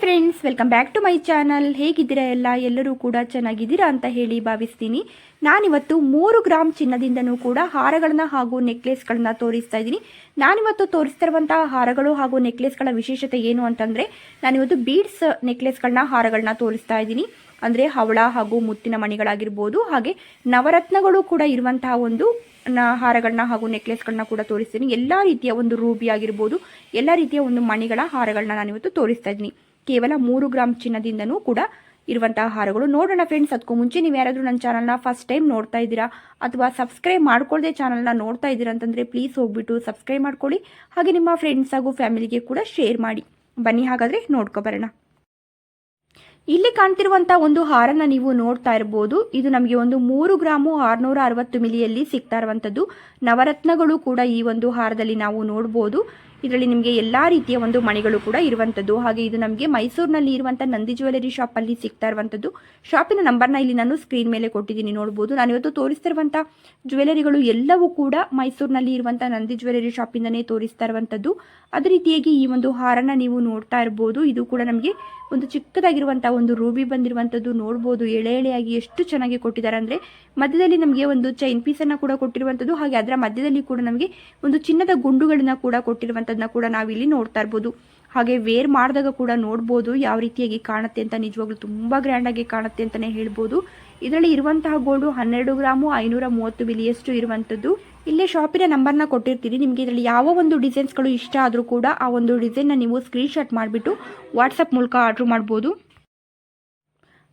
Friends welcome back to my channel ಹೇಗಿದ್ದೀರಾ ಎಲ್ಲ? ಎಲ್ಲರೂ ಕೂಡ ಚೆನ್ನಾಗಿದ್ದೀರಾ ಅಂತ ಹೇಳಿ ಭಾವಿಸ್ತೀನಿ. ನಾನಿವತ್ತು ಮೂರು ಗ್ರಾಮ್ ಚಿನ್ನದಿಂದನೂ ಕೂಡ ಹಾರಗಳನ್ನ ಹಾಗೂ ನೆಕ್ಲೆಸ್ಗಳನ್ನ ತೋರಿಸ್ತಾ ಇದ್ದೀನಿ. ನಾನಿವತ್ತು ತೋರಿಸ್ತಿರುವಂತಹ ಹಾರಗಳು ಹಾಗೂ ನೆಕ್ಲೆಸ್ಗಳ ವಿಶೇಷತೆ ಏನು ಅಂತಂದರೆ, ನಾನಿವತ್ತು ಬೀಡ್ಸ್ ನೆಕ್ಲೆಸ್ಗಳನ್ನ ಹಾರಗಳನ್ನ ತೋರಿಸ್ತಾ ಇದ್ದೀನಿ. ಅಂದರೆ ಹವಳ ಹಾಗೂ ಮುತ್ತಿನ ಮಣಿಗಳಾಗಿರ್ಬೋದು, ಹಾಗೆ ನವರತ್ನಗಳು ಕೂಡ ಇರುವಂತಹ ಒಂದು ಹಾರಗಳನ್ನ ಹಾಗೂ ನೆಕ್ಲೆಸ್ಗಳನ್ನ ಕೂಡ ತೋರಿಸ್ತೀನಿ. ಎಲ್ಲ ರೀತಿಯ ಒಂದು ರೂಬಿ ಆಗಿರ್ಬೋದು, ಎಲ್ಲ ರೀತಿಯ ಒಂದು ಮಣಿಗಳ ಹಾರಗಳನ್ನ ನಾನಿವತ್ತು ತೋರಿಸ್ತಾ ಇದ್ದೀನಿ. ಕೇವಲ ಮೂರು ಗ್ರಾಮ್ ಚಿನ್ನದಿಂದನೂ ಕೂಡ ಇರುವಂತಹ ಹಾರಗಳು. ನೋಡೋಣ ಫ್ರೆಂಡ್ಸ್ ಅದಕ್ಕೂ ಮುಂಚೆ ನೀವು ಯಾರಾದರೂ ನನ್ನ ಚಾನಲ್ನ ಫಸ್ಟ್ ಟೈಮ್ ನೋಡ್ತಾ ಇದ್ದೀರಾ ಅಥವಾ ಸಬ್ಸ್ಕ್ರೈಬ್ ಮಾಡ್ಕೊಳ್ಳದೆ ಚಾನಲ್ನ ನೋಡ್ತಾ ಇದ್ದೀರಾ ಅಂತಂದರೆ ಪ್ಲೀಸ್ ಹೋಗ್ಬಿಟ್ಟು ಸಬ್ಸ್ಕ್ರೈಬ್ ಮಾಡ್ಕೊಳ್ಳಿ. ಹಾಗೆ ನಿಮ್ಮ ಫ್ರೆಂಡ್ಸ್ ಹಾಗೂ ಫ್ಯಾಮಿಲಿಗೆ ಕೂಡ ಶೇರ್ ಮಾಡಿ. ಬನ್ನಿ ಹಾಗಾದರೆ ನೋಡ್ಕೊಬರೋಣ ಇಲ್ಲಿ ಕಾಣ್ತಿರುವಂತ ಒಂದು ಹಾರನ ನೀವು ನೋಡ್ತಾ ಇರಬಹುದು ಇದು ನಮಗೆ ಒಂದು ಮೂರು ಗ್ರಾಮು ಆರ್ನೂರ ಅರವತ್ತು ಮಿಲಿಯಲ್ಲಿ ಸಿಗ್ತಾ ಇರುವಂತದ್ದು. ನವರತ್ನಗಳು ಕೂಡ ಈ ಒಂದು ಹಾರದಲ್ಲಿ ನಾವು ನೋಡಬಹುದು ಇದರಲ್ಲಿ ನಿಮಗೆ ಎಲ್ಲಾ ರೀತಿಯ ಒಂದು ಮಣಿಗಳು ಕೂಡ ಇರುವಂತದ್ದು. ಹಾಗೆ ಇದು ನಮಗೆ ಮೈಸೂರಿನಲ್ಲಿ ಇರುವಂತ ನಂದಿ ಜ್ಯುವೆಲರಿ ಶಾಪ್ ಅಲ್ಲಿ ಸಿಗ್ತಾ ಇರುವಂತದ್ದು. ಶಾಪಿನ ನಂಬರ್ನ ಇಲ್ಲಿ ನಾನು ಸ್ಕ್ರೀನ್ ಮೇಲೆ ಕೊಟ್ಟಿದ್ದೀನಿ ನೋಡಬಹುದು ನಾನು ಇವತ್ತು ತೋರಿಸ್ತಿರುವಂತ ಜ್ಯುವೆಲರಿಗಳು ಎಲ್ಲವೂ ಕೂಡ ಮೈಸೂರಿನಲ್ಲಿ ಇರುವಂತ ನಂದಿ ಜ್ಯುವೆಲರಿ ಶಾಪಿಂದನೇ ತೋರಿಸ್ತಾ ಇರುವಂತದ್ದು. ಅದೇ ರೀತಿಯಾಗಿ ಈ ಒಂದು ಹಾರನ್ನ ನೀವು ನೋಡ್ತಾ ಇರಬಹುದು ಇದು ಕೂಡ ನಮಗೆ ಒಂದು ಚಿಕ್ಕದಾಗಿರುವಂತಹ ಒಂದು ರೂಬಿ ಬಂದಿರುವಂತದ್ದು. ನೋಡಬಹುದು ಎಳೆ ಎಳೆಯಾಗಿ ಎಷ್ಟು ಚೆನ್ನಾಗಿ ಕೊಟ್ಟಿದ್ದಾರೆ. ಅಂದ್ರೆ ಮಧ್ಯದಲ್ಲಿ ನಮಗೆ ಒಂದು ಚೈನ್ ಪೀಸ್ ಅನ್ನ ಕೂಡ ಕೊಟ್ಟಿರುವಂತದ್ದು. ಹಾಗೆ ಅದರ ಮಧ್ಯದಲ್ಲಿ ಕೂಡ ನಮಗೆ ಒಂದು ಚಿನ್ನದ ಗುಂಡುಗಳನ್ನ ಕೂಡ ಕೊಟ್ಟಿರುವಂತದನ್ನ ಕೂಡ ನಾವಿಲ್ಲಿ ನೋಡ್ತಾ ಇರ್ಬೋದು. ಹಾಗೆ ವೇರ್ ಮಾಡಿದಾಗ ಕೂಡ ನೋಡ್ಬೋದು ಯಾವ ರೀತಿಯಾಗಿ ಕಾಣುತ್ತೆ ಅಂತ ನಿಜವಾಗ್ಲೂ ತುಂಬಾ ಗ್ರ್ಯಾಂಡ್ ಆಗಿ ಕಾಣುತ್ತೆ ಅಂತಾನೆ ಹೇಳ್ಬೋದು. ಇದರಲ್ಲಿ ಇರುವಂತಹ ಗೋಲ್ಡು ಹನ್ನೆರಡು ಗ್ರಾಮು ಐನೂರ ಮೂವತ್ತು ಬಿಲಿಯಷ್ಟು ಇರುವಂತದ್ದು. ಇಲ್ಲೇ ಶಾಪಿನ ನಂಬರ್ನ ಕೊಟ್ಟಿರ್ತೀರಿ ನಿಮಗೆ ಇದರಲ್ಲಿ ಯಾವ ಒಂದು ಡಿಸೈನ್ಸ್ಗಳು ಇಷ್ಟ ಆದರೂ ಕೂಡ ಆ ಒಂದು ಡಿಸೈನ್ನ ನೀವು ಸ್ಕ್ರೀನ್ಶಾಟ್ ಮಾಡಿಬಿಟ್ಟು ವಾಟ್ಸಪ್ ಮೂಲಕ ಆರ್ಡ್ರ್ ಮಾಡ್ಬೋದು.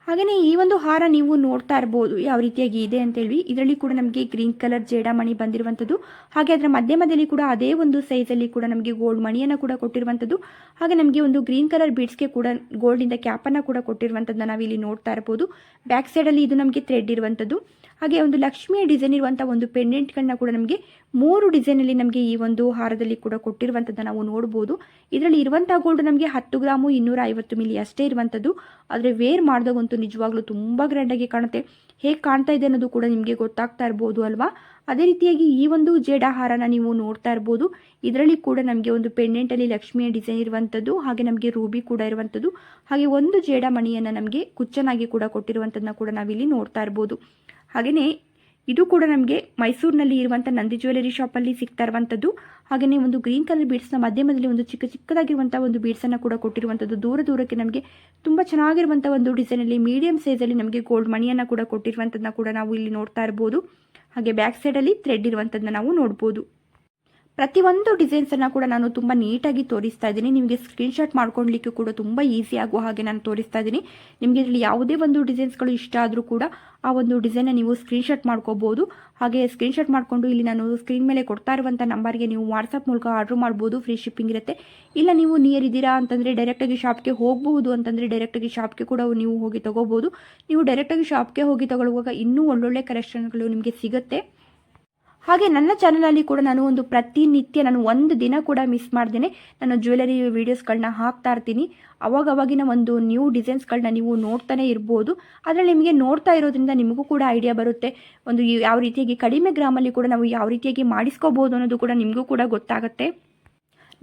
ಹಾಗೆಯೇ ಈ ಒಂದು ಹಾರ ನೀವು ನೋಡ್ತಾ ಇರ್ಬೋದು, ಯಾವ ರೀತಿಯಾಗಿ ಇದೆ ಅಂತೇಳಿ ಇದರಲ್ಲಿ ಕೂಡ ನಮಗೆ ಗ್ರೀನ್ ಕಲರ್ ಜೇಡಮಣಿ ಬಂದಿರುವಂಥದ್ದು. ಹಾಗೆ ಅದರ ಮಧ್ಯ ಮಧ್ಯದಲ್ಲಿ ಕೂಡ ಅದೇ ಒಂದು ಸೈಜಲ್ಲಿ ಕೂಡ ನಮಗೆ ಗೋಲ್ಡ್ ಮಣಿಯನ್ನು ಕೂಡ ಕೊಟ್ಟಿರುವಂಥದ್ದು. ಹಾಗೆ ನಮಗೆ ಒಂದು ಗ್ರೀನ್ ಕಲರ್ ಬೀಡ್ಸ್ಗೆ ಕೂಡ ಗೋಲ್ಡಿಂದ ಕ್ಯಾಪನ್ನು ಕೂಡ ಕೊಟ್ಟಿರುವಂಥದ್ದನ್ನ ನಾವಿಲ್ಲಿ ನೋಡ್ತಾ ಇರ್ಬೋದು. ಬ್ಯಾಕ್ ಸೈಡಲ್ಲಿ ಇದು ನಮಗೆ ಥ್ರೆಡ್ ಇರುವಂಥದ್ದು. ಹಾಗೆ ಒಂದು ಲಕ್ಷ್ಮಿಯ ಡಿಸೈನ್ ಇರುವಂಥ ಒಂದು ಪೆಂಡೆಂಟ್ಗಳನ್ನ ಕೂಡ ನಮಗೆ ಮೂರು ಡಿಸೈನಲ್ಲಿ ನಮಗೆ ಈ ಒಂದು ಹಾರದಲ್ಲಿ ಕೂಡ ಕೊಟ್ಟಿರುವಂಥದ್ದು ನಾವು ನೋಡ್ಬೋದು. ಇದರಲ್ಲಿ ಇರುವಂಥ ಗೋಲ್ಡ್ ನಮಗೆ ಹತ್ತು ಗ್ರಾಮು ಇನ್ನೂರ ಐವತ್ತು ಮಿಲಿ ಅಷ್ಟೇ ಇರುವಂಥದ್ದು ಆದರೆ ವೇರ್ ಮಾಡಿದಾಗಂತೂ ನಿಜವಾಗ್ಲೂ ತುಂಬ ಗ್ರ್ಯಾಂಡಾಗಿ ಕಾಣುತ್ತೆ. ಹೇಗೆ ಕಾಣ್ತಾ ಇದೆ ಅನ್ನೋದು ಕೂಡ ನಿಮಗೆ ಗೊತ್ತಾಗ್ತಾ ಇರ್ಬೋದು ಅಲ್ವಾ? ಅದೇ ರೀತಿಯಾಗಿ ಈ ಒಂದು ಜೇಡ ಹಾರನ ನೀವು ನೋಡ್ತಾ ಇರ್ಬೋದು. ಇದರಲ್ಲಿ ಕೂಡ ನಮಗೆ ಒಂದು ಪೆಂಡೆಂಟಲ್ಲಿ ಲಕ್ಷ್ಮಿಯ ಡಿಸೈನ್ ಇರುವಂಥದ್ದು ಹಾಗೆ ನಮಗೆ ರೂಬಿ ಕೂಡ ಇರುವಂಥದ್ದು ಹಾಗೆ ಒಂದು ಜೇಡ ಮಣಿಯನ್ನು ನಮಗೆ ಕುಚ್ಚನಾಗಿ ಕೂಡ ಕೊಟ್ಟಿರುವಂಥದ್ದನ್ನ ಕೂಡ ನಾವಿಲ್ಲಿ ನೋಡ್ತಾ ಇರ್ಬೋದು. ಹಾಗೆಯೇ ಇದು ಕೂಡ ನಮಗೆ ಮೈಸೂರಿನಲ್ಲಿ ಇರುವಂಥ ನಂದಿ ಜ್ಯುವೆಲರಿ ಶಾಪಲ್ಲಿ ಸಿಗ್ತಾ ಇರುವಂಥದ್ದು ಹಾಗೆಯೇ ಒಂದು ಗ್ರೀನ್ ಕಲರ್ ಬೀಡ್ಸ್ನ ಮಧ್ಯಮದಲ್ಲಿ ಒಂದು ಚಿಕ್ಕ ಚಿಕ್ಕದಾಗಿರುವಂಥ ಒಂದು ಬೀಡ್ಸನ್ನು ಕೂಡ ಕೊಟ್ಟಿರುವಂಥದ್ದು ದೂರ ದೂರಕ್ಕೆ ನಮಗೆ ತುಂಬ ಚೆನ್ನಾಗಿರುವಂಥ ಒಂದು ಡಿಸೈನಲ್ಲಿ ಮೀಡಿಯಂ ಸೈಜಲ್ಲಿ ನಮಗೆ ಗೋಲ್ಡ್ ಮಣಿಯನ್ನು ಕೂಡ ಕೊಟ್ಟಿರುವಂಥದ್ದನ್ನ ಕೂಡ ನಾವು ಇಲ್ಲಿ ನೋಡ್ತಾ ಇರ್ಬೋದು. ಹಾಗೆ ಬ್ಯಾಕ್ ಸೈಡಲ್ಲಿ ಥ್ರೆಡ್ ಇರುವಂಥದ್ದನ್ನ ನಾವು ನೋಡ್ಬೋದು. ಪ್ರತಿಯೊಂದು ಡಿಸೈನ್ಸನ್ನು ಕೂಡ ನಾನು ತುಂಬ ನೀಟಾಗಿ ತೋರಿಸ್ತಾ ಇದ್ದೀನಿ. ನಿಮಗೆ ಸ್ಕ್ರೀನ್ಶಾಟ್ ಮಾಡ್ಕೊಳ್ಲಿಕ್ಕೆ ಕೂಡ ತುಂಬ ಈಸಿ ಆಗುವ ಹಾಗೆ ನಾನು ತೋರಿಸ್ತಾ ಇದ್ದೀನಿ. ನಿಮಗೆ ಇದರಲ್ಲಿ ಯಾವುದೇ ಒಂದು ಡಿಸೈನ್ಸ್ಗಳು ಇಷ್ಟ ಆದರೂ ಕೂಡ ಆ ಒಂದು ಡಿಸೈನ್ನ ನೀವು ಸ್ಕ್ರೀನ್ಶಾಟ್ ಮಾಡ್ಕೋಬಹುದು ಹಾಗೆ ಸ್ಕ್ರೀನ್ಶಾಟ್ ಮಾಡಿಕೊಂಡು ಇಲ್ಲಿ ನಾನು ಸ್ಕ್ರೀನ್ ಮೇಲೆ ಕೊಡ್ತಾ ಇರುವಂಥ ನಂಬರ್ಗೆ ನೀವು ವಾಟ್ಸಪ್ ಮೂಲಕ ಆರ್ಡ್ರ್ ಮಾಡ್ಬೋದು. ಫ್ರೀ ಶಿಪ್ಪಿಂಗ್ ಇರುತ್ತೆ. ಇಲ್ಲ ನೀವು ನಿಯರ್ ಇದ್ದೀರಾ ಅಂತಂದರೆ ಡೈರೆಕ್ಟಾಗಿ ಶಾಪ್ಗೆ ಹೋಗಬಹುದು ಅಂತಂದರೆ ಡೈರೆಕ್ಟಾಗಿ ಶಾಪ್ಗೆ ಕೂಡ ನೀವು ಹೋಗಿ ತೊಗೋಬೋದು. ನೀವು ಡೈರೆಕ್ಟಾಗಿ ಶಾಪ್ಗೆ ಹೋಗಿ ತಗೊಳ್ಳುವಾಗ ಇನ್ನೂ ಒಳ್ಳೊಳ್ಳೆ ಕಲೆಕ್ಷನ್ಗಳು ನಿಮಗೆ ಸಿಗುತ್ತೆ. ಹಾಗೆ ನನ್ನ ಚಾನಲಲ್ಲಿ ಕೂಡ ನಾನು ಒಂದು ಪ್ರತಿನಿತ್ಯ ನಾನು ಒಂದು ದಿನ ಕೂಡ ಮಿಸ್ ಮಾಡ್ದೇನೆ. ನಾನು ಜ್ಯುವೆಲರಿ ವೀಡಿಯೋಸ್ಗಳನ್ನ ಹಾಕ್ತಾ ಇರ್ತೀನಿ. ಅವಾಗ ಅವಾಗಿನ ಒಂದು ನ್ಯೂ ಡಿಸೈನ್ಸ್ಗಳನ್ನ ನೀವು ನೋಡ್ತಾನೆ ಇರ್ಬೋದು. ಅದರಲ್ಲಿ ನಿಮಗೆ ನೋಡ್ತಾ ಇರೋದ್ರಿಂದ ನಿಮಗೂ ಕೂಡ ಐಡಿಯಾ ಬರುತ್ತೆ. ಒಂದು ಯಾವ ರೀತಿಯಾಗಿ ಕಡಿಮೆ ಗ್ರಾಮಲ್ಲಿ ಕೂಡ ನಾವು ಯಾವ ರೀತಿಯಾಗಿ ಮಾಡಿಸ್ಕೋಬೋದು ಅನ್ನೋದು ಕೂಡ ನಿಮಗೂ ಕೂಡ ಗೊತ್ತಾಗುತ್ತೆ.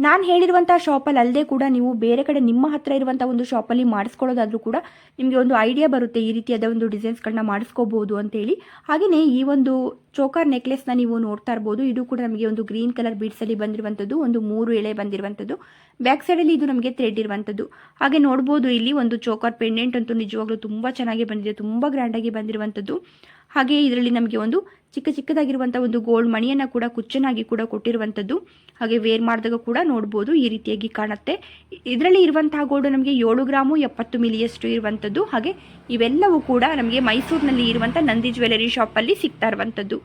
ನಾನು ಹೇಳಿರುವಂಥ ಶಾಪಲ್ಲಿ ಅಲ್ಲದೆ ಕೂಡ ನೀವು ಬೇರೆ ಕಡೆ ನಿಮ್ಮ ಹತ್ರ ಇರುವಂಥ ಒಂದು ಶಾಪಲ್ಲಿ ಮಾಡಿಸ್ಕೊಳ್ಳೋದಾದರೂ ಕೂಡ ನಿಮಗೆ ಒಂದು ಐಡಿಯಾ ಬರುತ್ತೆ ಈ ರೀತಿಯಾದ ಒಂದು ಡಿಸೈನ್ಸ್ಗಳನ್ನ ಅಂತ ಅಂತೇಳಿ ಹಾಗೆಯೇ ಈ ಒಂದು ಚೋಕರ್ ನೆಕ್ಲೆಸ್ನ ನೀವು ನೋಡ್ತಾ ಇರ್ಬೋದು. ಇದು ಕೂಡ ನಮಗೆ ಒಂದು ಗ್ರೀನ್ ಕಲರ್ ಬೀಡ್ಸಲ್ಲಿ ಬಂದಿರುವಂಥದ್ದು ಒಂದು ಮೂರು ಎಳೆ ಬಂದಿರುವಂಥದ್ದು ಬ್ಯಾಕ್ ಸೈಡಲ್ಲಿ ಇದು ನಮಗೆ ಥ್ರೆಡ್ ಇರುವಂಥದ್ದು ಹಾಗೆ ನೋಡ್ಬೋದು ಇಲ್ಲಿ ಒಂದು ಚೋಕರ್ ಪೆಂಡೆಂಟ್ ಅಂತೂ ನಿಜವಾಗ್ಲೂ ತುಂಬ ಚೆನ್ನಾಗಿ ಬಂದಿದೆ, ತುಂಬ ಗ್ರ್ಯಾಂಡಾಗಿ ಬಂದಿರುವಂಥದ್ದು ಹಾಗೆ ಇದರಲ್ಲಿ ನಮಗೆ ಒಂದು ಚಿಕ್ಕ ಚಿಕ್ಕದಾಗಿರುವಂಥ ಒಂದು ಗೋಲ್ಡ್ ಮಣಿಯನ್ನು ಕೂಡ ಕುಚ್ಚನಾಗಿ ಕೂಡ ಕೊಟ್ಟಿರುವಂಥದ್ದು ಹಾಗೆ ವೇರ್ ಮಾಡಿದಾಗ ಕೂಡ ನೋಡ್ಬೋದು ಈ ರೀತಿಯಾಗಿ ಕಾಣುತ್ತೆ. ಇದರಲ್ಲಿ ಇರುವಂತಹ ಗೋಲ್ಡ್ ನಮಗೆ ಏಳು ಗ್ರಾಮು ಎಪ್ಪತ್ತು ಮಿಲಿಯಷ್ಟು ಇರುವಂಥದ್ದು ಹಾಗೆ ಇವೆಲ್ಲವೂ ಕೂಡ ನಮಗೆ ಮೈಸೂರಿನಲ್ಲಿ ಇರುವಂಥ ನಂದಿ ಜ್ಯುವೆಲರಿ ಶಾಪಲ್ಲಿ ಸಿಗ್ತಾ ಇರುವಂಥದ್ದು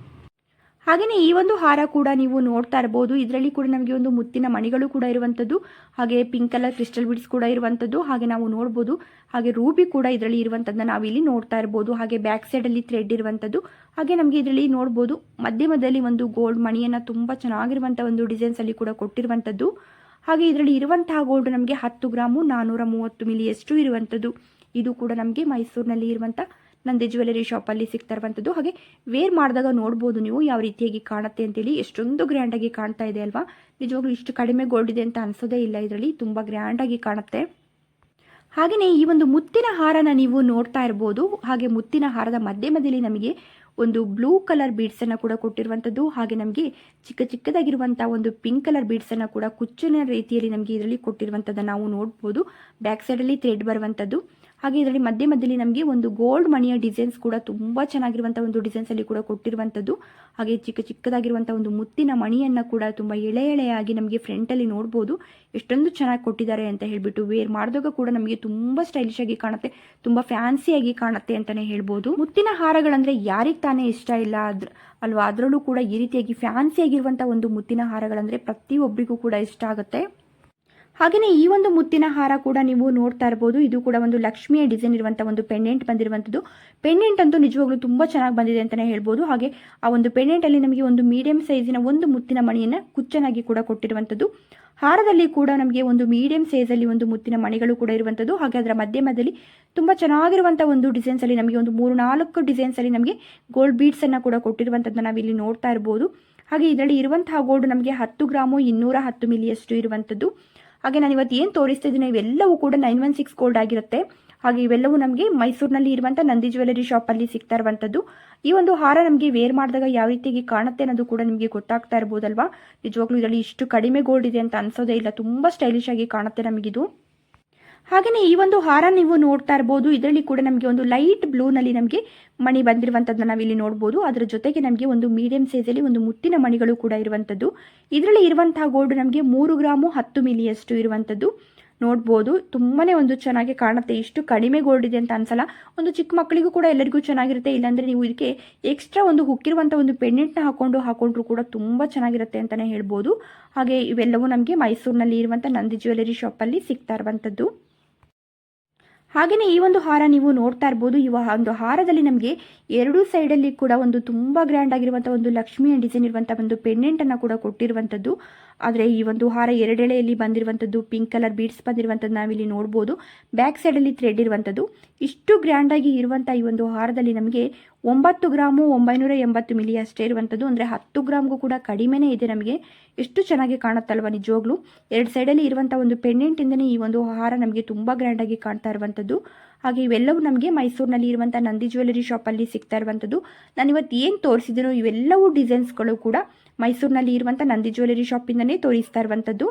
ಹಾಗೆಯೇ ಈ ಒಂದು ಹಾರ ಕೂಡ ನೀವು ನೋಡ್ತಾ ಇರ್ಬೋದು. ಇದರಲ್ಲಿ ಕೂಡ ನಮಗೆ ಒಂದು ಮುತ್ತಿನ ಮಣಿಗಳು ಕೂಡ ಇರುವಂಥದ್ದು, ಹಾಗೆ ಪಿಂಕ್ ಕಲರ್ ಕ್ರಿಸ್ಟಲ್ ಬಿಡ್ಸ್ ಕೂಡ ಇರುವಂಥದ್ದು, ಹಾಗೆ ನಾವು ನೋಡ್ಬೋದು. ಹಾಗೆ ರೂಬಿ ಕೂಡ ಇದರಲ್ಲಿ ಇರುವಂಥದ್ದನ್ನ ನಾವಿಲ್ಲಿ ನೋಡ್ತಾ ಇರ್ಬೋದು. ಹಾಗೆ ಬ್ಯಾಕ್ ಸೈಡಲ್ಲಿ ಥ್ರೆಡ್ ಇರುವಂಥದ್ದು. ಹಾಗೆ ನಮಗೆ ಇದರಲ್ಲಿ ನೋಡ್ಬೋದು ಮಧ್ಯದಲ್ಲಿ ಒಂದು ಗೋಲ್ಡ್ ಮಣಿಯನ್ನು ತುಂಬ ಚೆನ್ನಾಗಿರುವಂಥ ಒಂದು ಡಿಸೈನ್ಸಲ್ಲಿ ಕೂಡ ಕೊಟ್ಟಿರುವಂಥದ್ದು. ಹಾಗೆ ಇದರಲ್ಲಿ ಇರುವಂತಹ ಗೋಲ್ಡ್ ನಮಗೆ ಹತ್ತು ಗ್ರಾಮು ನಾನ್ನೂರ ಮೂವತ್ತು ಮಿಲಿಯಷ್ಟು ಇರುವಂಥದ್ದು. ಇದು ಕೂಡ ನಮಗೆ ಮೈಸೂರಿನಲ್ಲಿ ಇರುವಂಥ ನಂದಿ ಜ್ಯುವೆಲರಿ ಶಾಪಲ್ಲಿ ಸಿಗ್ತಾ ಇರುವಂಥದ್ದು ಹಾಗೆ ವೇರ್ ಮಾಡಿದಾಗ ನೋಡ್ಬೋದು ನೀವು ಯಾವ ರೀತಿಯಾಗಿ ಕಾಣುತ್ತೆ ಅಂತೇಳಿ. ಎಷ್ಟೊಂದು ಗ್ರ್ಯಾಂಡಾಗಿ ಕಾಣ್ತಾ ಇದೆ ಅಲ್ವಾ? ನಿಜವಾಗ್ಲೂ ಇಷ್ಟು ಕಡಿಮೆ ಗೋಲ್ಡ್ ಇದೆ ಅಂತ ಅನಿಸೋದೇ ಇಲ್ಲ ಇದರಲ್ಲಿ. ತುಂಬ ಗ್ರ್ಯಾಂಡಾಗಿ ಕಾಣುತ್ತೆ. ಹಾಗೆಯೇ ಈ ಒಂದು ಮುತ್ತಿನ ಹಾರನ ನೀವು ನೋಡ್ತಾ ಇರ್ಬೋದು. ಹಾಗೆ ಮುತ್ತಿನ ಹಾರದ ಮಧ್ಯೆ ಮಧ್ಯದಲ್ಲಿ ನಮಗೆ ಒಂದು ಬ್ಲೂ ಕಲರ್ ಬೀಡ್ಸನ್ನು ಕೂಡ ಕೊಟ್ಟಿರುವಂಥದ್ದು ಹಾಗೆ ನಮಗೆ ಚಿಕ್ಕ ಚಿಕ್ಕದಾಗಿರುವಂಥ ಒಂದು ಪಿಂಕ್ ಕಲರ್ ಬೀಡ್ಸನ್ನು ಕೂಡ ಕುಚ್ಚಿನ ರೀತಿಯಲ್ಲಿ ನಮಗೆ ಇದರಲ್ಲಿ ಕೊಟ್ಟಿರುವಂಥದ್ದನ್ನು ನಾವು ನೋಡ್ಬೋದು. ಬ್ಯಾಕ್ ಸೈಡಲ್ಲಿ ಥ್ರೆಡ್ ಬರುವಂಥದ್ದು ಹಾಗೆ ಇದರಲ್ಲಿ ಮಧ್ಯೆ ಮಧ್ಯದಲ್ಲಿ ನಮಗೆ ಒಂದು ಗೋಲ್ಡ್ ಮಣಿಯ ಡಿಸೈನ್ಸ್ ಕೂಡ ತುಂಬ ಚೆನ್ನಾಗಿರುವಂಥ ಒಂದು ಡಿಸೈನ್ಸಲ್ಲಿ ಕೂಡ ಕೊಟ್ಟಿರುವಂಥದ್ದು. ಹಾಗೆ ಚಿಕ್ಕ ಚಿಕ್ಕದಾಗಿರುವಂಥ ಒಂದು ಮುತ್ತಿನ ಮಣಿಯನ್ನು ಕೂಡ ತುಂಬ ಎಳೆ ಎಳೆಯಾಗಿ ನಮಗೆ ಫ್ರಂಟಲ್ಲಿ ನೋಡ್ಬೋದು. ಎಷ್ಟೊಂದು ಚೆನ್ನಾಗಿ ಕೊಟ್ಟಿದ್ದಾರೆ ಅಂತ ಹೇಳಿಬಿಟ್ಟು ವೇರ್ ಮಾಡಿದಾಗ ಕೂಡ ನಮಗೆ ತುಂಬ ಸ್ಟೈಲಿಶ್ ಆಗಿ ಕಾಣುತ್ತೆ, ತುಂಬ ಫ್ಯಾನ್ಸಿಯಾಗಿ ಕಾಣುತ್ತೆ ಅಂತಲೇ ಹೇಳ್ಬೋದು. ಮುತ್ತಿನ ಹಾರಗಳಂದರೆ ಯಾರಿಗೆ ತಾನೇ ಇಷ್ಟ ಇಲ್ಲ ಅದ್ರ, ಅಲ್ವಾ? ಅದರಲ್ಲೂ ಕೂಡ ಈ ರೀತಿಯಾಗಿ ಫ್ಯಾನ್ಸಿಯಾಗಿರುವಂಥ ಒಂದು ಮುತ್ತಿನ ಹಾರಗಳಂದರೆ ಪ್ರತಿಯೊಬ್ಬರಿಗೂ ಕೂಡ ಇಷ್ಟ ಆಗುತ್ತೆ. ಹಾಗೆಯೇ ಈ ಒಂದು ಮುತ್ತಿನ ಹಾರ ಕೂಡ ನೀವು ನೋಡ್ತಾ ಇರ್ಬೋದು. ಇದು ಕೂಡ ಒಂದು ಲಕ್ಷ್ಮಿಯ ಡಿಸೈನ್ ಇರುವಂಥ ಒಂದು ಪೆಂಡೆಂಟ್ ಬಂದಿರುವಂಥದ್ದು ಪೆಂಡೆಂಟ್ ಅಂತೂ ನಿಜವಾಗ್ಲೂ ತುಂಬ ಚೆನ್ನಾಗಿ ಬಂದಿದೆ ಅಂತಲೇ ಹೇಳ್ಬೋದು. ಹಾಗೆ ಆ ಒಂದು ಪೆಂಡೆಂಟಲ್ಲಿ ನಮಗೆ ಒಂದು ಮೀಡಿಯಂ ಸೈಜಿನ ಒಂದು ಮುತ್ತಿನ ಮಣಿಯನ್ನು ಕುಚ್ಚನಾಗಿ ಕೂಡ ಕೊಟ್ಟಿರುವಂಥದ್ದು ಹಾರದಲ್ಲಿ ಕೂಡ ನಮಗೆ ಒಂದು ಮೀಡಿಯಂ ಸೈಜಲ್ಲಿ ಒಂದು ಮುತ್ತಿನ ಮಣಿಗಳು ಕೂಡ ಇರುವಂಥದ್ದು ಹಾಗೆ ಅದರ ಮಧ್ಯೆ ಮಧ್ಯದಲ್ಲಿ ತುಂಬ ಚೆನ್ನಾಗಿರುವಂಥ ಒಂದು ಡಿಸೈನ್ಸ್ ಅಲ್ಲಿ ನಮಗೆ ಒಂದು ಮೂರು ನಾಲ್ಕು ಡಿಸೈನ್ಸಲ್ಲಿ ನಮಗೆ ಗೋಲ್ಡ್ ಬೀಡ್ಸನ್ನು ಕೂಡ ಕೊಟ್ಟಿರುವಂಥದ್ದನ್ನು ನಾವಿಲ್ಲಿ ನೋಡ್ತಾ ಇರ್ಬೋದು. ಹಾಗೆ ಇದರಲ್ಲಿ ಇರುವಂತಹ ಗೋಲ್ಡ್ ನಮಗೆ ಹತ್ತು ಗ್ರಾಮು ಇನ್ನೂರ ಹತ್ತು ಮಿಲಿಯಷ್ಟು ಇರುವಂಥದ್ದು ಹಾಗೆ ನಾನು ಇವತ್ತು ಏನು ತೋರಿಸ್ತಾ ಇದ್ದೀನಿ, ಇವೆಲ್ಲವೂ ಕೂಡ ನೈನ್ ಒನ್ ಸಿಕ್ಸ್ ಗೋಲ್ಡ್ ಆಗಿರುತ್ತೆ. ಹಾಗೆ ಇವೆಲ್ಲವೂ ನಮಗೆ ಮೈಸೂರಿನಲ್ಲಿ ಇರುವಂಥ ನಂದಿ ಜ್ಯುವೆಲರಿ ಶಾಪಲ್ಲಿ ಸಿಗ್ತಾ ಇರುವಂಥದ್ದು ಈ ಒಂದು ಹಾರ ನಮಗೆ ವೇರ್ ಮಾಡಿದಾಗ ಯಾವ ರೀತಿಯಾಗಿ ಕಾಣುತ್ತೆ ಅನ್ನೋದು ಕೂಡ ನಿಮಗೆ ಗೊತ್ತಾಗ್ತಾ ಇರ್ಬೋದಲ್ವಾ? ನಿಜವಾಗ್ಲೂ ಇದರಲ್ಲಿ ಇಷ್ಟು ಕಡಿಮೆ ಗೋಲ್ಡ್ ಇದೆ ಅಂತ ಅನ್ಸೋದೇ ಇಲ್ಲ. ತುಂಬ ಸ್ಟೈಲಿಶ್ ಆಗಿ ಕಾಣುತ್ತೆ ನಮಗಿದು. ಹಾಗೆಯೇ ಈ ಒಂದು ಹಾರ ನೀವು ನೋಡ್ತಾ ಇರ್ಬೋದು. ಇದರಲ್ಲಿ ಕೂಡ ನಮಗೆ ಒಂದು ಲೈಟ್ ಬ್ಲೂನಲ್ಲಿ ನಮಗೆ ಮಣಿ ಬಂದಿರುವಂಥದ್ದನ್ನ ನಾವಿಲ್ಲಿ ನೋಡ್ಬೋದು. ಅದರ ಜೊತೆಗೆ ನಮಗೆ ಒಂದು ಮೀಡಿಯಂ ಸೈಜಲ್ಲಿ ಒಂದು ಮುತ್ತಿನ ಮಣಿಗಳು ಕೂಡ ಇರುವಂಥದ್ದು ಇದರಲ್ಲಿ ಇರುವಂತಹ ಗೋಲ್ಡ್ ನಮಗೆ ಮೂರು ಗ್ರಾಮು ಹತ್ತು ಮಿಲಿಯಷ್ಟು ಇರುವಂಥದ್ದು ನೋಡ್ಬೋದು. ತುಂಬಾ ಒಂದು ಚೆನ್ನಾಗಿ ಕಾಣುತ್ತೆ. ಇಷ್ಟು ಕಡಿಮೆ ಗೋಲ್ಡ್ ಇದೆ ಅಂತ ಅನ್ಸಲ್ಲ. ಒಂದು ಚಿಕ್ಕ ಮಕ್ಕಳಿಗೂ ಕೂಡ ಎಲ್ಲರಿಗೂ ಚೆನ್ನಾಗಿರುತ್ತೆ. ಇಲ್ಲಾಂದರೆ ನೀವು ಇದಕ್ಕೆ ಎಕ್ಸ್ಟ್ರಾ ಒಂದು ಹುಕ್ಕಿರುವಂಥ ಒಂದು ಪೆಂಡೆಂಟ್ನ ಹಾಕೊಂಡು ಹಾಕೊಂಡ್ರು ಕೂಡ ತುಂಬ ಚೆನ್ನಾಗಿರುತ್ತೆ ಅಂತಲೇ ಹೇಳ್ಬೋದು. ಹಾಗೆ ಇವೆಲ್ಲವೂ ನಮಗೆ ಮೈಸೂರಿನಲ್ಲಿ ಇರುವಂಥ ನಂದಿ ಜ್ಯುವೆಲರಿ ಶಾಪಲ್ಲಿ ಸಿಗ್ತಾ ಇರುವಂಥದ್ದು ಹಾಗೆಯೇ ಈ ಒಂದು ಹಾರ ನೀವು ನೋಡ್ತಾ ಇರ್ಬೋದು. ಈ ಒಂದು ಹಾರದಲ್ಲಿ ನಮಗೆ ಎರಡೂ ಸೈಡಲ್ಲಿ ಕೂಡ ಒಂದು ತುಂಬ ಗ್ರ್ಯಾಂಡ್ ಆಗಿರುವಂಥ ಒಂದು ಲಕ್ಷ್ಮಿಯ ಡಿಸೈನ್ ಇರುವಂಥ ಒಂದು ಪೆಂಡೆಂಟನ್ನು ಕೂಡ ಕೊಟ್ಟಿರುವಂಥದ್ದು ಆದರೆ ಈ ಒಂದು ಹಾರ ಎರಡೆಳೆಯಲ್ಲಿ ಬಂದಿರುವಂಥದ್ದು ಪಿಂಕ್ ಕಲರ್ ಬೀಡ್ಸ್ ಬಂದಿರುವಂಥದ್ದು ನಾವಿಲ್ಲಿ ನೋಡ್ಬೋದು. ಬ್ಯಾಕ್ ಸೈಡಲ್ಲಿ ಥ್ರೆಡ್ ಇರುವಂಥದ್ದು. ಇಷ್ಟು ಗ್ರ್ಯಾಂಡಾಗಿ ಇರುವಂಥ ಈ ಒಂದು ಹಾರದಲ್ಲಿ ನಮಗೆ ಒಂಬತ್ತು ಗ್ರಾಮು ಒಂಬೈನೂರ ಎಂಬತ್ತು ಮಿಲಿ ಅಷ್ಟೇ ಇರುವಂಥದ್ದು. ಅಂದರೆ ಹತ್ತು ಗ್ರಾಮ್ಗೂ ಕೂಡ ಕಡಿಮೆನೇ ಇದೆ ನಮಗೆ. ಎಷ್ಟು ಚೆನ್ನಾಗಿ ಕಾಣುತ್ತಲ್ವ ನಿಜವಾಗ್ಲೂ. ಎರಡು ಸೈಡಲ್ಲಿ ಇರುವಂಥ ಒಂದು ಪೆಂಡೆಂಟಿಂದನೇ ಈ ಒಂದು ಹಾರ ನಮಗೆ ತುಂಬ ಗ್ರ್ಯಾಂಡಾಗಿ ಕಾಣ್ತಾ ಇರುವಂಥದ್ದು. ಹಾಗೆ ಇವೆಲ್ಲವೂ ನಮಗೆ ಮೈಸೂರಿನಲ್ಲಿ ಇರುವಂಥ ನಂದಿ ಜ್ಯುವೆಲರಿ ಶಾಪಲ್ಲಿ ಸಿಗ್ತಾ ಇರುವಂಥದ್ದು. ನಾನು ಇವತ್ತು ಏನು ತೋರಿಸಿದ್ದೀನೋ ಇವೆಲ್ಲವೂ ಡಿಸೈನ್ಸ್ಗಳು ಕೂಡ ಮೈಸೂರಿನಲ್ಲಿ ಇರುವಂಥ ನಂದಿ ಜ್ಯುವೆಲರಿ ಶಾಪಿಂದನೇ ತೋರಿಸ್ತಾ ಇರುವಂಥದ್ದು.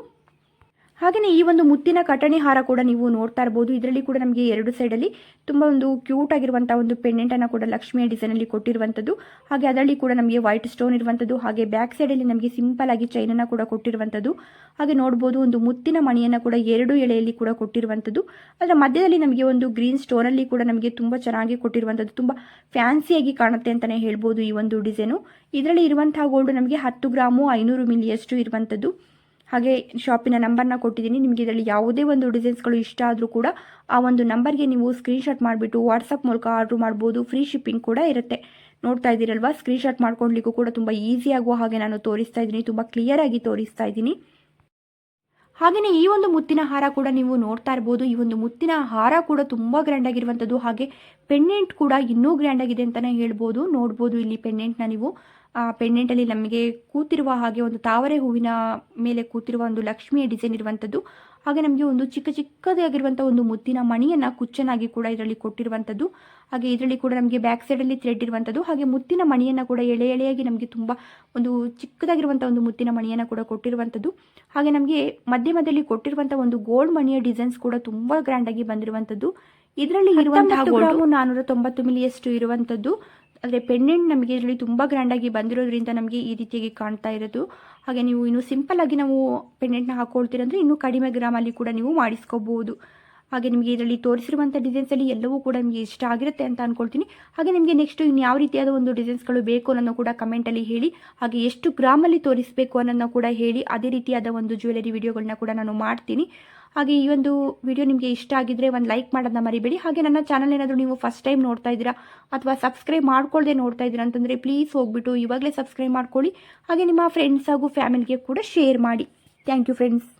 ಹಾಗೆಯೇ ಈ ಒಂದು ಮುತ್ತಿನ ಕಟಣಿ ಹಾರ ಕೂಡ ನೀವು ನೋಡ್ತಾ ಇರ್ಬೋದು. ಇದರಲ್ಲಿ ಕೂಡ ನಮಗೆ ಎರಡು ಸೈಡಲ್ಲಿ ತುಂಬ ಒಂದು ಕ್ಯೂಟ್ ಆಗಿರುವಂಥ ಒಂದು ಪೆಂಡೆಂಟನ್ನು ಕೂಡ ಲಕ್ಷ್ಮಿಯ ಡಿಸೈನಲ್ಲಿ ಕೊಟ್ಟಿರುವಂಥದ್ದು ಹಾಗೆ ಅದರಲ್ಲಿ ಕೂಡ ನಮಗೆ ವೈಟ್ ಸ್ಟೋನ್ ಇರುವಂಥದ್ದು ಹಾಗೆ ಬ್ಯಾಕ್ ಸೈಡಲ್ಲಿ ನಮಗೆ ಸಿಂಪಲ್ ಆಗಿ ಚೈನನ್ನು ಕೂಡ ಕೊಟ್ಟಿರುವಂಥದ್ದು ಹಾಗೆ ನೋಡ್ಬೋದು ಒಂದು ಮುತ್ತಿನ ಮಣಿಯನ್ನು ಕೂಡ ಎರಡು ಎಳೆಯಲ್ಲಿ ಕೂಡ ಕೊಟ್ಟಿರುವಂಥದ್ದು ಅದರ ಮಧ್ಯದಲ್ಲಿ ನಮಗೆ ಒಂದು ಗ್ರೀನ್ ಸ್ಟೋನಲ್ಲಿ ಕೂಡ ನಮಗೆ ತುಂಬ ಚೆನ್ನಾಗಿ ಕೊಟ್ಟಿರುವಂಥದ್ದು ತುಂಬ ಫ್ಯಾನ್ಸಿಯಾಗಿ ಕಾಣುತ್ತೆ ಅಂತಲೇ ಹೇಳ್ಬೋದು ಈ ಒಂದು ಡಿಸೈನು ಇದರಲ್ಲಿ ಇರುವಂತಹ ಗೋಲ್ಡ್ ನಮಗೆ ಹತ್ತು ಗ್ರಾಮು ಐನೂರು ಮಿಲಿಯಷ್ಟು ಇರುವಂಥದ್ದು ಹಾಗೆ ಶಾಪಿನ ನಂಬರ್ನ ಕೊಟ್ಟಿದ್ದೀನಿ. ನಿಮಗೆ ಇದರಲ್ಲಿ ಯಾವುದೇ ಒಂದು ಡಿಸೈನ್ಸ್ಗಳು ಇಷ್ಟ ಆದರೂ ಕೂಡ ಆ ಒಂದು ನಂಬರ್ಗೆ ನೀವು ಸ್ಕ್ರೀನ್ಶಾಟ್ ಮಾಡಿಬಿಟ್ಟು ವಾಟ್ಸಪ್ ಮೂಲಕ ಆರ್ಡ್ರ್ ಮಾಡ್ಬೋದು. ಫ್ರೀ ಶಿಪ್ಪಿಂಗ್ ಕೂಡ ಇರುತ್ತೆ. ನೋಡ್ತಾ ಇದ್ದೀರಲ್ವಾ? ಸ್ಕ್ರೀನ್ಶಾಟ್ ಮಾಡ್ಕೊಳ್ಲಿಕ್ಕೂ ಕೂಡ ತುಂಬ ಈಸಿ ಆಗುವ ಹಾಗೆ ನಾನು ತೋರಿಸ್ತಾ ಇದ್ದೀನಿ. ತುಂಬ ಕ್ಲಿಯರಾಗಿ ತೋರಿಸ್ತಾ ಇದ್ದೀನಿ. ಹಾಗೆಯೇ ಈ ಒಂದು ಮುತ್ತಿನ ಹಾರ ಕೂಡ ನೀವು ನೋಡ್ತಾ ಇರ್ಬೋದು. ಈ ಒಂದು ಮುತ್ತಿನ ಹಾರ ಕೂಡ ತುಂಬ ಗ್ರ್ಯಾಂಡ್ ಆಗಿರುವಂಥದ್ದು ಹಾಗೆ ಪೆಂಡೆಂಟ್ ಕೂಡ ಇನ್ನೂ ಗ್ರ್ಯಾಂಡ್ ಆಗಿದೆ ಅಂತಲೇ ಹೇಳ್ಬೋದು. ನೋಡ್ಬೋದು ಇಲ್ಲಿ ಪೆಂಡೆಂಟ್ನ ನೀವು. ಆ ಪೆಂಡೆಂಟಲ್ಲಿ ನಮಗೆ ಕೂತಿರುವ ಹಾಗೆ ಒಂದು ತಾವರೆ ಹೂವಿನ ಮೇಲೆ ಕೂತಿರುವ ಒಂದು ಲಕ್ಷ್ಮಿಯ ಡಿಸೈನ್ ಇರುವಂಥದ್ದು ಹಾಗೆ ನಮಗೆ ಒಂದು ಚಿಕ್ಕ ಚಿಕ್ಕದಾಗಿರುವಂಥ ಒಂದು ಮುತ್ತಿನ ಮಣಿಯನ್ನು ಕುಚ್ಚನಾಗಿ ಕೂಡ ಇದರಲ್ಲಿ ಕೊಟ್ಟಿರುವಂಥದ್ದು ಹಾಗೆ ಇದರಲ್ಲಿ ಕೂಡ ನಮಗೆ ಬ್ಯಾಕ್ ಸೈಡಲ್ಲಿ ಥ್ರೆಡ್ ಇರುವಂಥದ್ದು ಹಾಗೆ ಮುತ್ತಿನ ಮಣಿಯನ್ನು ಕೂಡ ಎಳೆ ಎಳೆಯಾಗಿ ನಮಗೆ ತುಂಬ ಒಂದು ಚಿಕ್ಕದಾಗಿರುವಂಥ ಒಂದು ಮುತ್ತಿನ ಮಣಿಯನ್ನು ಕೂಡ ಕೊಟ್ಟಿರುವಂಥದ್ದು ಹಾಗೆ ನಮಗೆ ಮಧ್ಯ ಮಧ್ಯದಲ್ಲಿ ಕೊಟ್ಟಿರುವಂಥ ಒಂದು ಗೋಲ್ಡ್ ಮಣಿಯ ಡಿಸೈನ್ಸ್ ಕೂಡ ತುಂಬ ಗ್ರ್ಯಾಂಡಾಗಿ ಬಂದಿರುವಂಥದ್ದು. ಇದರಲ್ಲಿ ಇರುವಂತಹ ನಾನ್ನೂರ ತೊಂಬತ್ತು ಮಿಲಿಯಷ್ಟು ಇರುವಂಥದ್ದು. ಆದರೆ ಪೆಂಡೆಂಟ್ ನಮಗೆ ಇದರಲ್ಲಿ ತುಂಬ ಗ್ರ್ಯಾಂಡಾಗಿ ಬಂದಿರೋದ್ರಿಂದ ನಮಗೆ ಈ ರೀತಿಯಾಗಿ ಕಾಣ್ತಾ ಇರೋದು. ಹಾಗೆ ನೀವು ಇನ್ನು ಸಿಂಪಲ್ ಆಗಿ ನಾವು ಪೆಂಡೆಂಟ್ನ ಹಾಕೊಳ್ತೀರಂದ್ರೆ ಇನ್ನೂ ಕಡಿಮೆ ಗ್ರಾಮಲ್ಲಿ ಕೂಡ ನೀವು ಮಾಡಿಸ್ಕೋಬಹುದು ಹಾಗೆ ನಿಮಗೆ ಇದರಲ್ಲಿ ತೋರಿಸಿರುವಂಥ ಡಿಸೈನ್ಸಲ್ಲಿ ಎಲ್ಲವೂ ಕೂಡ ನಿಮಗೆ ಇಷ್ಟ ಆಗಿರುತ್ತೆ ಅಂತ ಅಂದ್ಕೊಳ್ತೀನಿ ಹಾಗೆ ನಿಮಗೆ ನೆಕ್ಸ್ಟ್ ಇನ್ನು ಯಾವ ರೀತಿಯಾದ ಒಂದು ಡಿಸೈನ್ಸ್ಗಳು ಬೇಕು ಅನ್ನೋದನ್ನು ಕೂಡ ಕಮೆಂಟಲ್ಲಿ ಹೇಳಿ, ಹಾಗೆ ಎಷ್ಟು ಗ್ರಾಮಲ್ಲಿ ತೋರಿಸಬೇಕು ಅನ್ನೋದನ್ನ ಕೂಡ ಹೇಳಿ, ಅದೇ ರೀತಿಯಾದ ಒಂದು ಜ್ಯುವೆಲರಿ ವಿಡಿಯೋಗಳನ್ನ ಕೂಡ ನಾನು ಮಾಡ್ತೀನಿ. ಹಾಗೆ ಈ ಒಂದು ವಿಡಿಯೋ ನಿಮಗೆ ಇಷ್ಟ ಆಗಿದ್ರೆ ಒಂದು ಲೈಕ್ ಮಾಡೋದನ್ನ ಮರಿಬೇಡಿ. ಹಾಗೆ ನನ್ನ ಚಾನಲ್ ಏನಾದರೂ ನೀವು ಫಸ್ಟ್ ಟೈಮ್ ನೋಡ್ತಾ ಇದ್ದೀರಾ ಅಥವಾ ಸಬ್ಸ್ಕ್ರೈಬ್ ಮಾಡ್ಕೊಳ್ಳದೆ ನೋಡ್ತಾ ಇದ್ದೀರಾ ಅಂತಂದರೆ ಪ್ಲೀಸ್ ಹೋಗ್ಬಿಟ್ಟು ಇವಾಗಲೇ ಸಬ್ಸ್ಕ್ರೈಬ್ ಮಾಡ್ಕೊಳ್ಳಿ. ಹಾಗೆ ನಿಮ್ಮ ಫ್ರೆಂಡ್ಸ್ ಹಾಗೂ ಫ್ಯಾಮಿಲಿಗೆ ಕೂಡ ಶೇರ್ ಮಾಡಿ. Thank you friends